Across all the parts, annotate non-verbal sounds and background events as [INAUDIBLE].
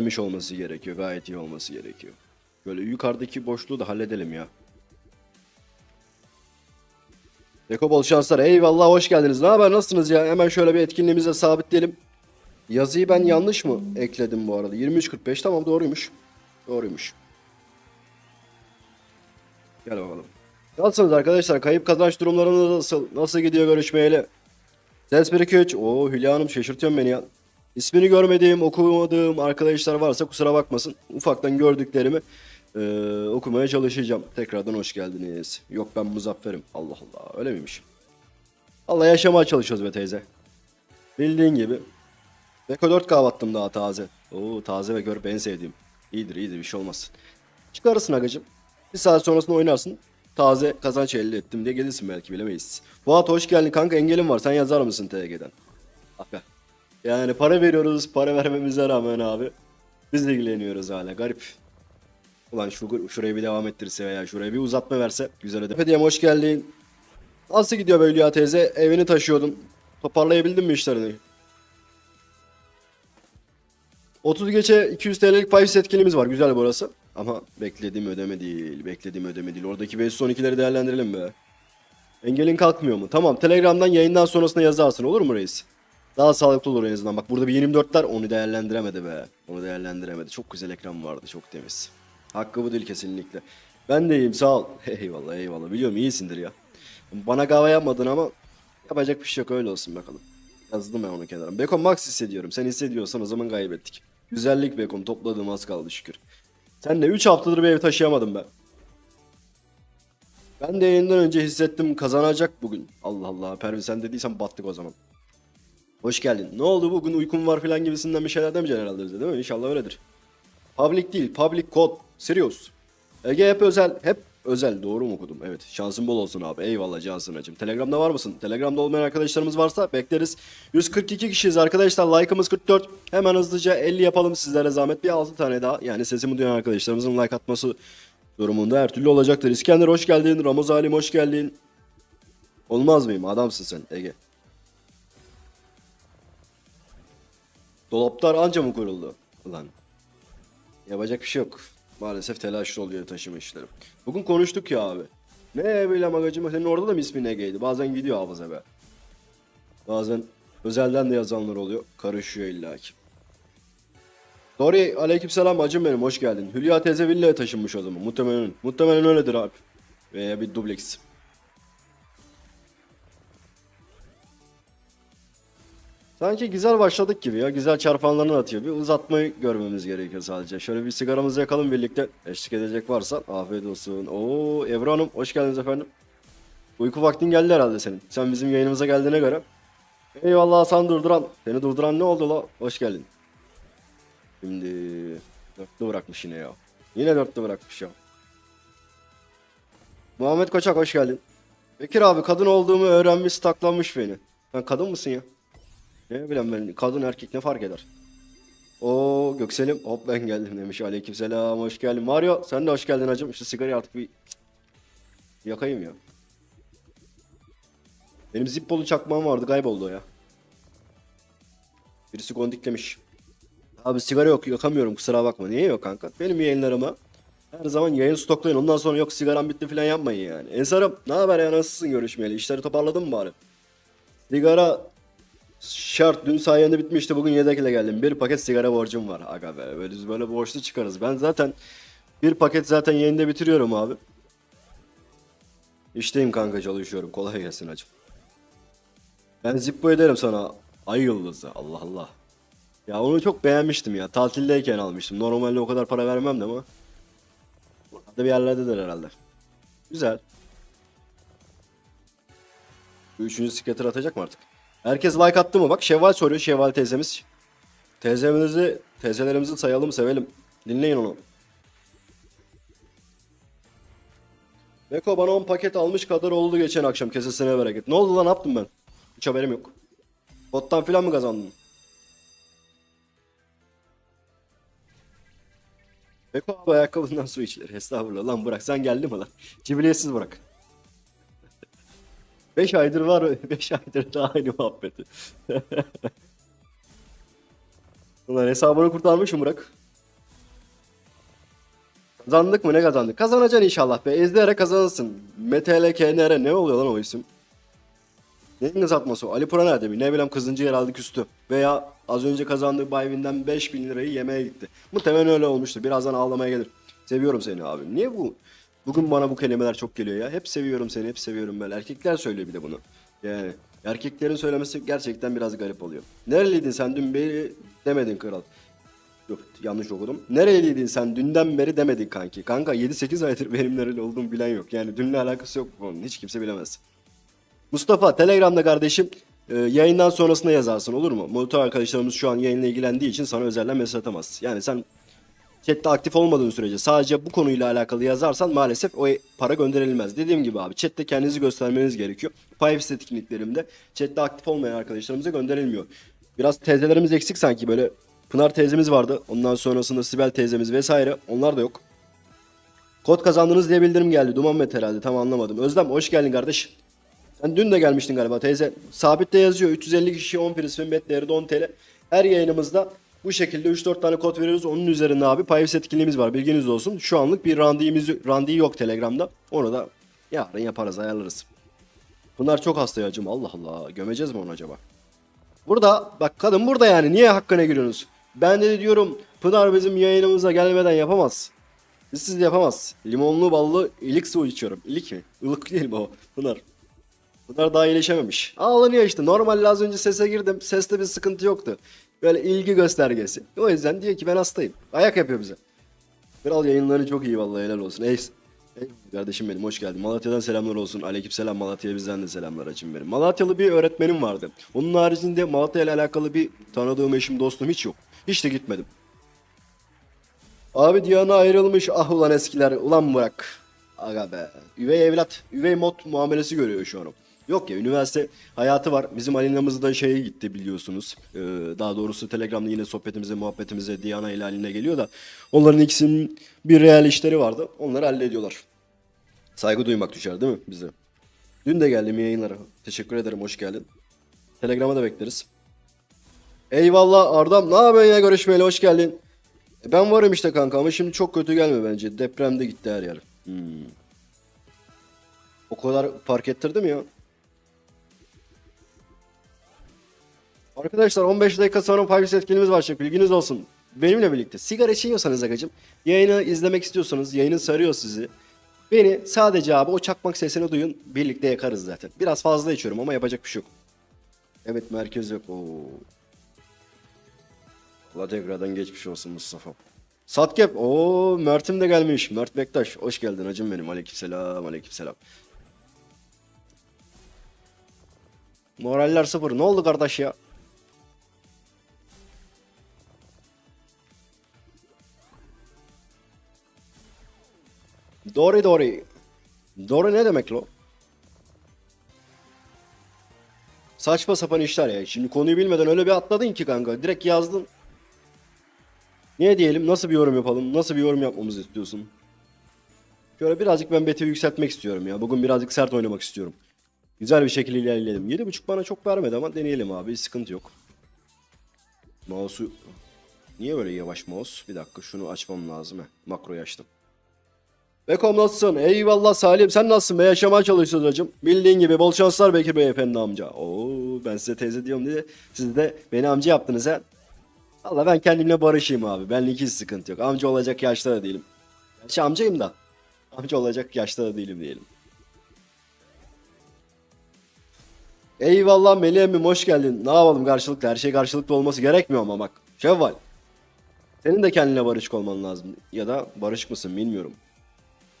Gelmiş olması gerekiyor. Gayet iyi olması gerekiyor. Böyle yukarıdaki boşluğu da halledelim ya. Deko bol şanslar. Eyvallah hoş geldiniz. Ne haber nasılsınız ya? Hemen şöyle bir etkinliğimize sabitleyelim. Yazıyı ben yanlış mı ekledim bu arada? 23.45 tamam doğruymuş. Doğruymuş. Gel bakalım. Nasılsınız arkadaşlar? Kayıp kazanç durumlarınız nasıl? Nasıl gidiyor görüşmeyeli? Ses 1 2 3. Oo Hülya Hanım şaşırtıyorsun beni ya. İsmini görmediğim, okumadığım arkadaşlar varsa kusura bakmasın. Ufaktan gördüklerimi eee, okumaya çalışacağım. Tekrardan hoş geldiniz. Yok ben Muzaffer'im. Allah Allah öyle miymiş? Allah yaşamaya çalışıyoruz be teyze. Bildiğin gibi. Beko 4 kahvaltım daha taze. Oo taze ve görüp en sevdiğim. İyidir iyidir bir şey olmaz. Çıkarırsın agacım. Bir saat sonrasında oynarsın. Taze kazanç elde ettim diye gelirsin belki bilemeyiz. Fuat hoş geldin kanka engelim var sen yazar mısın TG'den? Ah. Yani para veriyoruz para vermemize rağmen abi. Biz ilgileniyoruz hala garip. Ulan şu, şurayı bir devam ettirse veya şuraya bir uzatma verse güzel öde. Hediyem hoş geldin. Nasıl gidiyor böyle ya teyze? Evini taşıyordun. Toparlayabildin mi işlerini? 30 geçe 200 TL'lik pay etkinliğimiz var. Güzel burası. Ama beklediğim ödeme değil. Beklediğim ödeme değil. Oradaki 512'leri değerlendirelim be. Engelin kalkmıyor mu? Tamam. Telegram'dan yayından sonrasında yazarsın. Olur mu reis? Daha sağlıklı olur en azından. Bak burada bir 24'ler onu değerlendiremedi be. Onu değerlendiremedi. Çok güzel ekran vardı. Çok temiz. Hakkı bu değil kesinlikle. Ben de iyiyim sağ ol. [LAUGHS] Eyvallah eyvallah. Biliyorum iyisindir ya. Bana kahve yapmadın ama yapacak bir şey yok öyle olsun bakalım. Yazdım ben onu kenara. Beko max hissediyorum. Sen hissediyorsan o zaman kaybettik. Güzellik Bekom topladığım az kaldı şükür. Sen de 3 haftadır bir ev taşıyamadım ben. Ben de yayından önce hissettim kazanacak bugün. Allah Allah Pervin sen dediysen battık o zaman. Hoş geldin. Ne oldu bugün uykum var falan gibisinden bir şeyler demeyeceksin herhalde bize değil mi? İnşallah öyledir. Public değil, public code. Serious. Ege hep özel, hep özel. Doğru mu okudum? Evet. Şansın bol olsun abi. Eyvallah Cansın hacım. Telegram'da var mısın? Telegram'da olmayan arkadaşlarımız varsa bekleriz. 142 kişiyiz arkadaşlar. Like'ımız 44. Hemen hızlıca 50 yapalım sizlere zahmet. Bir 6 tane daha. Yani sesimi duyan arkadaşlarımızın like atması durumunda her türlü olacaktır. İskender hoş geldin. Halim hoş geldin. Olmaz mıyım? Adamsın sen Ege. Dolaplar anca mı kuruldu? Ulan. Yapacak bir şey yok. Maalesef telaşlı oluyor taşıma işleri. Bugün konuştuk ya abi. Ne böyle magacım senin orada da mı ismin Ege'ydi? Bazen gidiyor hafıza be. Bazen özelden de yazanlar oluyor. Karışıyor illaki. Dori aleykümselam acım benim hoş geldin. Hülya teyze villaya taşınmış o zaman. Muhtemelen, muhtemelen öyledir abi. Veya bir dubleks. Sanki güzel başladık gibi ya. Güzel çarpanlarını atıyor. Bir uzatmayı görmemiz gerekiyor sadece. Şöyle bir sigaramızı yakalım birlikte. Eşlik edecek varsa afiyet olsun. Oo Ebru Hanım hoş geldiniz efendim. Uyku vaktin geldi herhalde senin. Sen bizim yayınımıza geldiğine göre. Eyvallah Hasan durduran. Seni durduran ne oldu la? Hoş geldin. Şimdi dörtlü bırakmış yine ya. Yine dörtlü bırakmış ya. Muhammed Koçak hoş geldin. Bekir abi kadın olduğumu öğrenmiş taklanmış beni. Sen kadın mısın ya? Ne bileyim ben kadın erkek ne fark eder? O Göksel'im hop ben geldim demiş. Aleykümselam hoş geldin. Mario sen de hoş geldin hacım. Şu sigarayı artık bir yakayım ya. Benim Zippolu çakmağım vardı kayboldu o ya. Birisi gondiklemiş. Abi sigara yok yakamıyorum kusura bakma. Niye yok kanka? Benim yayınlarıma her zaman yayın stoklayın. Ondan sonra yok sigaram bitti falan yapmayın yani. Ensarım ne haber ya nasılsın görüşmeyeli? İşleri toparladın mı bari? Sigara şart dün sayende bitmişti bugün yedekle geldim. Bir paket sigara borcum var. Aga be böyle biz böyle borçlu çıkarız. Ben zaten bir paket zaten yayında bitiriyorum abi. İşteyim kanka çalışıyorum. Kolay gelsin hacım. Ben zippo ederim sana. Ay yıldızı. Allah Allah. Ya onu çok beğenmiştim ya. Tatildeyken almıştım. Normalde o kadar para vermem de ama. Burada bir yerlerdedir herhalde. Güzel. Üçüncü skater atacak mı artık? Herkes like attı mı? Bak Şevval soruyor. Şevval teyzemiz. Teyzemizi, teyzelerimizi sayalım sevelim. Dinleyin onu. Beko bana 10 paket almış kadar oldu geçen akşam kesesine bereket. Ne oldu lan ne yaptım ben? Hiç haberim yok. Bottan filan mı kazandın? Beko abi ayakkabından su içilir. Estağfurullah lan bırak sen geldin mi lan? Cibiliyetsiz bırak. 5 aydır var [LAUGHS] 5 aydır da aynı muhabbeti. [LAUGHS] Ulan hesabını kurtarmışım bırak. Kazandık mı ne kazandık? Kazanacaksın inşallah be. Ezleyerek kazanırsın. MTL KNR ne oluyor lan o isim? Neyin kızartması o? Ali Pura nerede mi? Ne bileyim kızıncı yer aldı küstü. Veya az önce kazandığı Bayvin'den 5000 lirayı yemeye gitti. Muhtemelen öyle olmuştur. Birazdan ağlamaya gelir. Seviyorum seni abi. Niye bu? Bugün bana bu kelimeler çok geliyor ya. Hep seviyorum seni, hep seviyorum ben. Erkekler söylüyor bir de bunu. Yani erkeklerin söylemesi gerçekten biraz garip oluyor. Nereliydin sen dün beri demedin kral. Yok yanlış okudum. Nereliydin sen dünden beri demedin kanki. Kanka 7-8 aydır benim nereli olduğumu bilen yok. Yani dünle alakası yok bunun. Hiç kimse bilemez. Mustafa Telegram'da kardeşim e, yayından sonrasında yazarsın olur mu? Monitör arkadaşlarımız şu an yayınla ilgilendiği için sana özelden mesaj atamaz. Yani sen chatte aktif olmadığın sürece sadece bu konuyla alakalı yazarsan maalesef o para gönderilmez. Dediğim gibi abi chatte kendinizi göstermeniz gerekiyor. Privacy etkinliklerimde chatte aktif olmayan arkadaşlarımıza gönderilmiyor. Biraz teyzelerimiz eksik sanki böyle Pınar teyzemiz vardı. Ondan sonrasında Sibel teyzemiz vesaire. Onlar da yok. Kod kazandınız diye bildirim geldi. Duman Met herhalde tam anlamadım. Özlem hoş geldin kardeş. Sen dün de gelmiştin galiba teyze. Sabitte yazıyor 350 kişi 10 prismin bet değeri de 10 TL. Her yayınımızda bu şekilde 3-4 tane kod veriyoruz. Onun üzerinde abi Payves etkinliğimiz var. Bilginiz olsun. Şu anlık bir randiyimiz, randiyi yok Telegram'da. Onu da yarın yaparız ayarlarız. Bunlar çok hasta ya acım. Allah Allah. Gömeceğiz mi onu acaba? Burada bak kadın burada yani. Niye hakkına giriyorsunuz? Ben de diyorum Pınar bizim yayınımıza gelmeden yapamaz. Siz yapamaz. Limonlu ballı ilik su içiyorum. İlik mi? Ilık değil mi o? Pınar. Bunlar daha iyileşememiş. Ağlanıyor işte. Normalde az önce sese girdim. Seste bir sıkıntı yoktu. Böyle ilgi göstergesi. O yüzden diyor ki ben hastayım. Ayak yapıyor bize. Kral yayınları çok iyi vallahi helal olsun. Ey kardeşim benim hoş geldin. Malatya'dan selamlar olsun. Aleykümselam Malatya'ya bizden de selamlar açın benim. Malatyalı bir öğretmenim vardı. Onun haricinde Malatya ile alakalı bir tanıdığım eşim dostum hiç yok. Hiç de gitmedim. Abi Diana ayrılmış. Ah ulan eskiler. Ulan bırak. Aga be. Üvey evlat. Üvey mod muamelesi görüyor şu an o. Yok ya üniversite hayatı var. Bizim Alina'mız da şeye gitti biliyorsunuz. Ee, daha doğrusu Telegram'da yine sohbetimize muhabbetimize Diana ile Alina geliyor da. Onların ikisinin bir real işleri vardı. Onları hallediyorlar. Saygı duymak düşer değil mi bize? Dün de geldim yayınlara. Teşekkür ederim hoş geldin. Telegram'a da bekleriz. Eyvallah Ardam. Ne yapıyorsun ya görüşmeyeli hoş geldin. E, Ben varım işte kanka ama şimdi çok kötü gelme bence. Depremde gitti her yer. Hmm. O kadar fark ettirdi mi ya? Arkadaşlar 15 dakika sonra Payvis etkinliğimiz başlayacak. Bilginiz olsun. Benimle birlikte. Sigara içiyorsanız agacım. Yayını izlemek istiyorsanız. Yayını sarıyor sizi. Beni sadece abi o çakmak sesini duyun. Birlikte yakarız zaten. Biraz fazla içiyorum ama yapacak bir şey yok. Evet merkez yok. Oo. Ladegra'dan geçmiş olsun Mustafa. Satkep. o Mert'im de gelmiş. Mert Bektaş. Hoş geldin hacım benim. Aleykümselam. Aleykümselam. Moraller sıfır. Ne oldu kardeş ya? Doğru doğru. Doğru ne demek lo? Saçma sapan işler ya. Şimdi konuyu bilmeden öyle bir atladın ki kanka. Direkt yazdın. Ne diyelim? Nasıl bir yorum yapalım? Nasıl bir yorum yapmamızı istiyorsun? Şöyle birazcık ben beti yükseltmek istiyorum ya. Bugün birazcık sert oynamak istiyorum. Güzel bir şekilde ilerleyelim. 7.5 bana çok vermedi ama deneyelim abi. Sıkıntı yok. Mouse'u... Niye böyle yavaş mouse? Bir dakika şunu açmam lazım. Heh, makroyu açtım. Bekom nasılsın? Eyvallah Salim. Sen nasılsın be? Yaşamaya çalışıyorsun hacım. Bildiğin gibi bol şanslar Bekir Beyefendi amca. Oo ben size teyze diyorum diye. Siz de beni amca yaptınız ha. Valla ben kendimle barışayım abi. Benlik hiç sıkıntı yok. Amca olacak yaşta da değilim. Gerçi amcayım da. Amca olacak yaşta da değilim diyelim. Eyvallah Melih emmim hoş geldin. Ne yapalım karşılıklı? Her şey karşılıklı olması gerekmiyor ama bak. Şevval. Senin de kendine barışık olman lazım. Ya da barışık mısın bilmiyorum.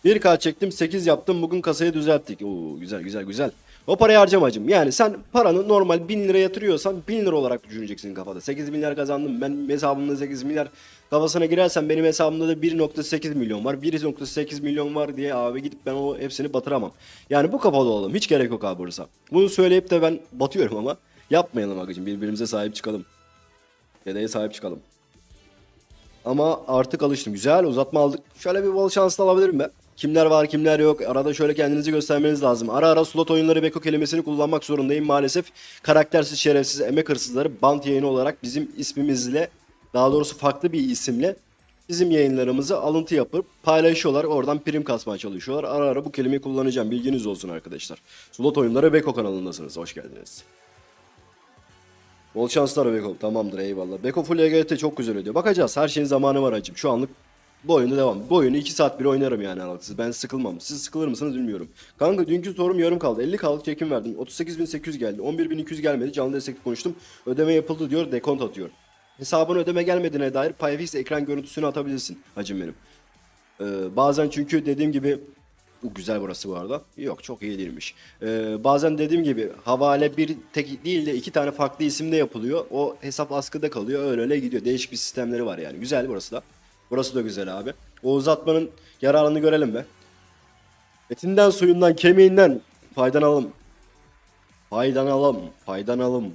1K çektim 8 yaptım bugün kasayı düzelttik. Oo güzel güzel güzel. O parayı harcamacım. Yani sen paranı normal 1000 lira yatırıyorsan 1000 lira olarak düşüneceksin kafada. 8 milyar kazandım ben hesabımda 8 milyar kafasına girersen benim hesabımda da 1.8 milyon var. 1.8 milyon var diye abi gidip ben o hepsini batıramam. Yani bu kafada olalım. Hiç gerek yok abi burası. Bunu söyleyip de ben batıyorum ama yapmayalım agacım. Birbirimize sahip çıkalım. Dedeye sahip çıkalım. Ama artık alıştım. Güzel uzatma aldık. Şöyle bir bol şanslı alabilirim ben. Kimler var kimler yok. Arada şöyle kendinizi göstermeniz lazım. Ara ara slot oyunları Beko kelimesini kullanmak zorundayım. Maalesef karaktersiz şerefsiz emek hırsızları bant yayını olarak bizim ismimizle daha doğrusu farklı bir isimle bizim yayınlarımızı alıntı yapıp paylaşıyorlar. Oradan prim kasmaya çalışıyorlar. Ara ara bu kelimeyi kullanacağım. Bilginiz olsun arkadaşlar. Slot oyunları Beko kanalındasınız. Hoş geldiniz. Bol şanslar Beko. Tamamdır eyvallah. Beko Full EGT çok güzel ödüyor. Bakacağız. Her şeyin zamanı var hacım. Şu anlık bu oyunu devam. Bu oyunu 2 saat bile oynarım yani aralıksız. Ben sıkılmam. Siz sıkılır mısınız bilmiyorum. Kanka dünkü sorum yarım kaldı. 50 kaldık çekim verdim. 38.800 geldi. 11.200 gelmedi. Canlı destek konuştum. Ödeme yapıldı diyor. Dekont atıyor. Hesabına ödeme gelmediğine dair Payfix ekran görüntüsünü atabilirsin hacım benim. Ee, bazen çünkü dediğim gibi bu güzel burası bu arada. Yok çok iyi değilmiş. Ee, bazen dediğim gibi havale bir tek değil de iki tane farklı isimde yapılıyor. O hesap askıda kalıyor. Öyle öyle gidiyor. Değişik bir sistemleri var yani. Güzel burası da. Burası da güzel abi. O uzatmanın yararını görelim be. Etinden, suyundan, kemiğinden faydalanalım. Faydalanalım. Faydalanalım.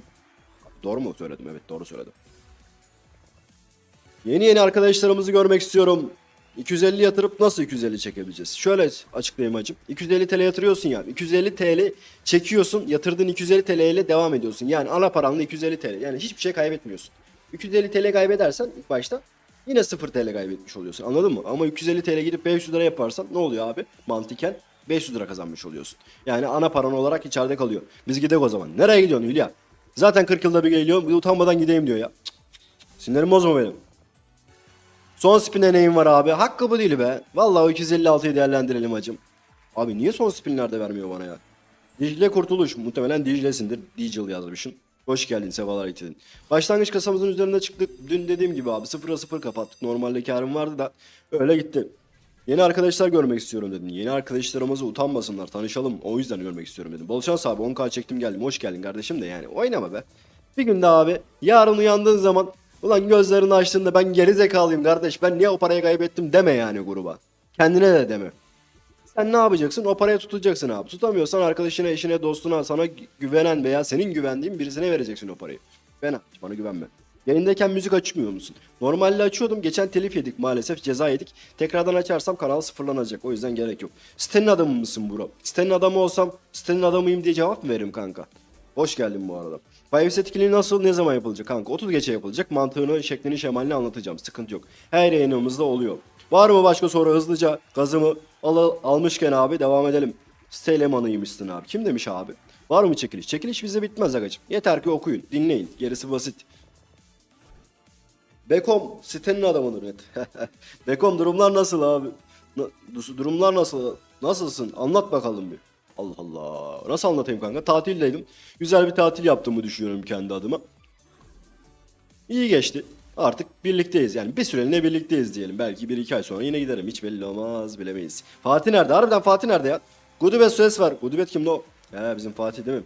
Doğru mu söyledim? Evet doğru söyledim. Yeni yeni arkadaşlarımızı görmek istiyorum. 250 yatırıp nasıl 250 çekebileceğiz? Şöyle açıklayayım hacım. 250 TL yatırıyorsun ya. 250 TL çekiyorsun. Yatırdığın 250 TL ile devam ediyorsun. Yani ana paranla 250 TL. Yani hiçbir şey kaybetmiyorsun. 250 TL kaybedersen ilk başta yine 0 TL kaybetmiş oluyorsun. Anladın mı? Ama 250 TL gidip 500 lira yaparsan ne oluyor abi? Mantıken 500 lira kazanmış oluyorsun. Yani ana paran olarak içeride kalıyor. Biz gidelim o zaman. Nereye gidiyorsun Hülya? Zaten 40 yılda bir geliyorum. Bir utanmadan gideyim diyor ya. Cık, cık. Sinirim bozma benim. Son spin deneyim var abi. Hakkı bu değil be. Vallahi o 256'yı değerlendirelim hacım. Abi niye son spinlerde vermiyor bana ya? Dicle Kurtuluş. Muhtemelen Dicle'sindir. Digil yazmışsın. Hoş geldin sefalar getirdin. Başlangıç kasamızın üzerinde çıktık. Dün dediğim gibi abi 0'a 0 kapattık. Normalde karım vardı da öyle gitti. Yeni arkadaşlar görmek istiyorum dedin. Yeni arkadaşlarımızı utanmasınlar tanışalım. O yüzden görmek istiyorum dedim. Bol şans abi 10k çektim geldim. Hoş geldin kardeşim de yani oynama be. Bir günde abi yarın uyandığın zaman ulan gözlerini açtığında ben geri zekalıyım kardeş ben niye o parayı kaybettim deme yani gruba. Kendine de deme. Sen ne yapacaksın? O parayı tutacaksın abi. Tutamıyorsan arkadaşına, eşine, dostuna, sana güvenen veya senin güvendiğin birisine vereceksin o parayı. Hiç bana güvenme. Yayındayken müzik açmıyor musun? Normalde açıyordum. Geçen telif yedik maalesef. Ceza yedik. Tekrardan açarsam kanal sıfırlanacak. O yüzden gerek yok. Sitenin adamı mısın bro? Sitenin adamı olsam sitenin adamıyım diye cevap mı veririm kanka? Hoş geldin bu arada. Five etkinliği nasıl ne zaman yapılacak kanka? 30 geçe yapılacak. Mantığını, şeklini, şemalini anlatacağım. Sıkıntı yok. Her yayınımızda oluyor. Var mı başka soru hızlıca gazımı al almışken abi devam edelim. Site elemanıymışsın abi. Kim demiş abi? Var mı çekiliş? Çekiliş bize bitmez agacım. Yeter ki okuyun, dinleyin. Gerisi basit. Bekom sitenin adamıdır net. [LAUGHS] Bekom durumlar nasıl abi? Na- durumlar nasıl? Nasılsın? Anlat bakalım bir. Allah Allah. Nasıl anlatayım kanka? Tatildeydim. Güzel bir tatil yaptığımı düşünüyorum kendi adıma. İyi geçti. Artık birlikteyiz yani bir süreliğine birlikteyiz diyelim. Belki bir iki ay sonra yine giderim. Hiç belli olmaz bilemeyiz. Fatih nerede? Harbiden Fatih nerede ya? Gudubet ses var. Gudubet kimdi o? He bizim Fatih değil mi?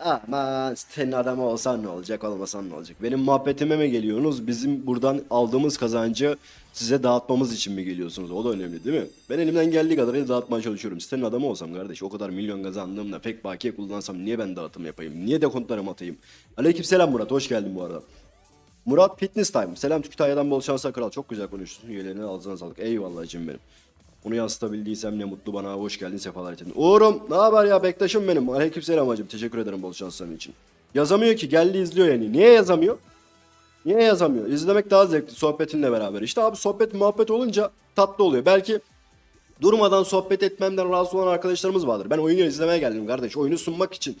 Aman senin adamı olsan ne olacak olmasan ne olacak? Benim muhabbetime mi geliyorsunuz? Bizim buradan aldığımız kazancı size dağıtmamız için mi geliyorsunuz? O da önemli değil mi? Ben elimden geldiği kadarıyla dağıtmaya çalışıyorum. Senin adamı olsam kardeş o kadar milyon kazandığımda pek bakiye kullansam niye ben dağıtım yapayım? Niye dekontlarımı atayım? Aleykümselam Murat hoş geldin bu arada. Murat Fitness Time. Selam Kütahya'dan bol şanslar kral. Çok güzel konuştun. Üyelerine ağzına sağlık. Eyvallah hacım benim. Bunu yansıtabildiysem ne mutlu bana. Hoş geldin sefalar getirdin. Uğur'um ne haber ya bektaşım benim. Aleykümselam hacım. Teşekkür ederim bol şansların için. Yazamıyor ki geldi izliyor yani. Niye yazamıyor? Niye yazamıyor? İzlemek daha zevkli sohbetinle beraber. İşte abi sohbet muhabbet olunca tatlı oluyor. Belki durmadan sohbet etmemden rahatsız olan arkadaşlarımız vardır. Ben oyunu izlemeye geldim kardeş. Oyunu sunmak için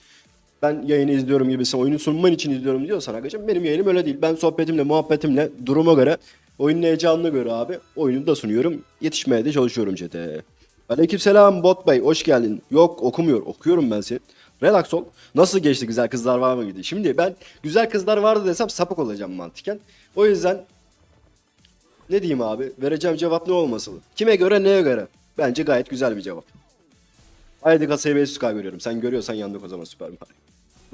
ben yayını izliyorum gibisin, oyunu sunman için izliyorum diyorsan arkadaşım benim yayınım öyle değil. Ben sohbetimle, muhabbetimle, duruma göre, oyunun heyecanına göre abi oyunu da sunuyorum. Yetişmeye de çalışıyorum çete. Aleykümselam Bot Bey, hoş geldin. Yok okumuyor, okuyorum ben seni. Relax ol. Nasıl geçti güzel kızlar var mı gidiyor? Şimdi ben güzel kızlar vardı desem sapık olacağım mantıken. O yüzden ne diyeyim abi? Vereceğim cevap ne olmasın? Kime göre neye göre? Bence gayet güzel bir cevap. Haydi kasayı 500k görüyorum. Sen görüyorsan yandık o zaman süper Mario.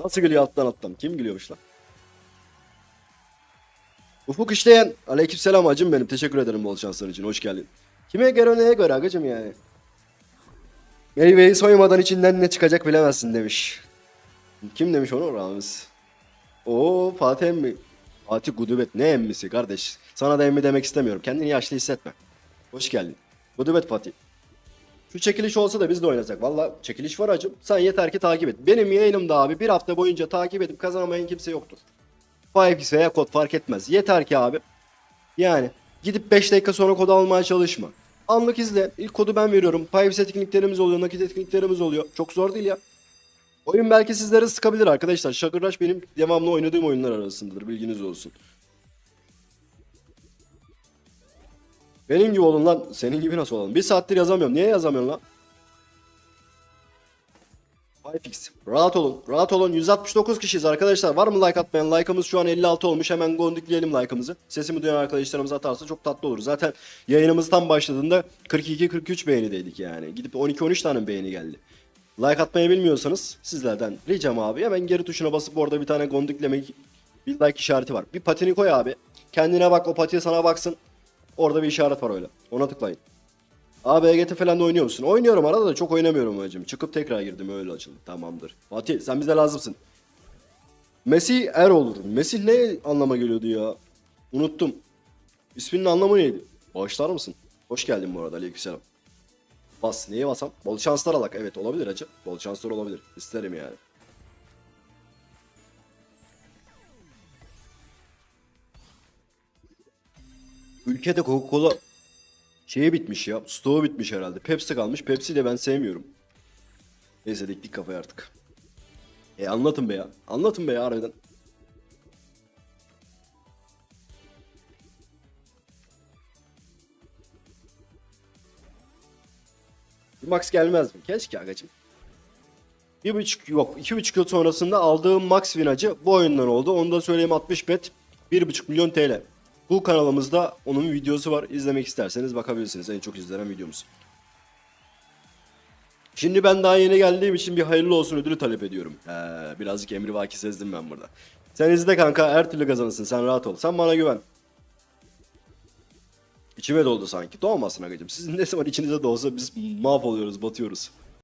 Nasıl gülüyor alttan alttan? Kim gülüyormuş lan? Ufuk işleyen. Aleykümselam acım benim. Teşekkür ederim bol şansların için. Hoş geldin. Kime göre neye göre agacım yani? Meyveyi soymadan içinden ne çıkacak bilemezsin demiş. Kim demiş onu? Ramiz. Oo Fatih emmi. Fatih Gudubet ne emmisi kardeş? Sana da emmi demek istemiyorum. Kendini yaşlı hissetme. Hoş geldin. Gudubet Fatih. Şu çekiliş olsa da biz de oynasak. Valla çekiliş var acım. Sen yeter ki takip et. Benim yayınımda abi bir hafta boyunca takip edip kazanamayan kimse yoktur. 5 veya kod fark etmez. Yeter ki abi. Yani Gidip 5 dakika sonra kod almaya çalışma. Anlık izle. İlk kodu ben veriyorum. Pipes etkinliklerimiz oluyor. Nakit etkinliklerimiz oluyor. Çok zor değil ya. Oyun belki sizlere sıkabilir arkadaşlar. Rush benim devamlı oynadığım oyunlar arasındadır. Bilginiz olsun. Benim gibi olun lan. Senin gibi nasıl olalım? Bir saattir yazamıyorum. Niye yazamıyorum lan? Fix. Rahat olun. Rahat olun. 169 kişiyiz arkadaşlar. Var mı like atmayan? Like'ımız şu an 56 olmuş. Hemen gondikleyelim like'ımızı. Sesimi duyan arkadaşlarımız atarsa çok tatlı olur. Zaten yayınımız tam başladığında 42-43 beğenideydik yani. Gidip 12-13 tane beğeni geldi. Like atmayı bilmiyorsanız sizlerden ricam abi hemen geri tuşuna basıp orada bir tane gondiklemek bir like işareti var. Bir patini koy abi. Kendine bak o pati sana baksın. Orada bir işaret var öyle. Ona tıklayın. Abi EGT falan da oynuyor musun? Oynuyorum arada da çok oynamıyorum hacım. Çıkıp tekrar girdim öyle açıldı. Tamamdır. Fatih sen bize lazımsın. Mesih er olur. Mesih ne anlama geliyordu ya? Unuttum. İsminin anlamı neydi? Bağışlar mısın? Hoş geldin bu arada aleykümselam. Bas. Neye basam? Bol şanslar alak. Evet olabilir hacı. Bol şanslar olabilir. İsterim yani. Ülkede Coca-Cola şeyi bitmiş ya. Stoğu bitmiş herhalde. Pepsi kalmış. Pepsi de ben sevmiyorum. Neyse diktik kafayı artık. E anlatın be ya. Anlatın be ya harbiden. Max gelmez mi? Keşke agacım. Bir buçuk yok iki buçuk yıl sonrasında aldığım Max win acı bu oyundan oldu. Onu da söyleyeyim 60 bet 1,5 milyon TL. Bu kanalımızda onun videosu var. İzlemek isterseniz bakabilirsiniz. En çok izlenen videomuz. Şimdi ben daha yeni geldiğim için bir hayırlı olsun ödülü talep ediyorum. He, birazcık emrivaki sezdim ben burada. Sen izle kanka her türlü kazanırsın sen rahat ol. Sen bana güven. İçime doldu sanki. Doğmasın agacım. Sizin ne zaman içinize dolsa biz mahvoluyoruz, batıyoruz.